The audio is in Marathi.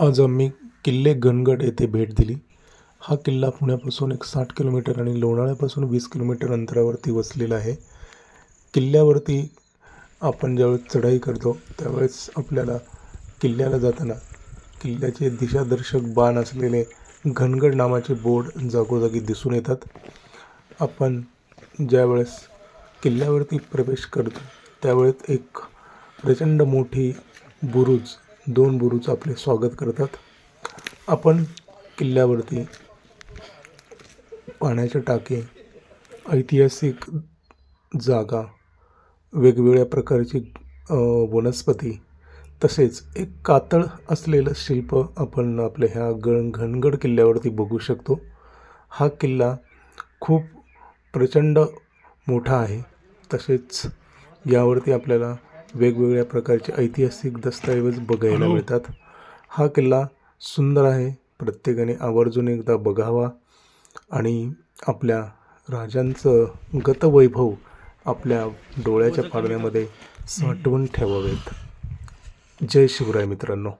आज आम्ही किल्ले गणगड येथे भेट दिली. हा किल्ला पुण्यापासून एक साठ किलोमीटर आणि लोणाळ्यापासून वीस किलोमीटर अंतरावरती वसलेला आहे. किल्ल्यावरती आपण ज्यावेळेस चढाई करतो त्यावेळेस आपल्याला किल्ल्याला जाताना किल्ल्याचे दिशादर्शक बाण असलेले घनगड नावाचे बोर्ड जागोजागी दिसून येतात. आपण ज्यावेळेस किल्ल्यावरती प्रवेश करतो त्यावेळेस एक प्रचंड मोठी बुरुज दोन बुरुज आपले स्वागत करतात. आपण किल्ल्यावरती पाण्याचे टाके ऐतिहासिक जागा वेगवेगळ्या प्रकारची वनस्पती तसेच एक कातळ असलेलं शिल्प आपण आपल्या ह्या गण घनगड किल्ल्यावरती बघू शकतो. हा किल्ला खूप प्रचंड मोठा आहे. तसेच यावरती आपल्याला वेगवेगळ्या प्रकारचे ऐतिहासिक दस्तऐवज बघायला मिळतात. हा किल्ला सुंदर आहे. प्रत्येकाने आवर्जून एकदा बघावा आणि आपल्या राजांचं गतवैभव आपल्या डोळ्याच्या पारण्यामध्ये साठवून ठेवावेत. जय शिवराय मित्रांनो.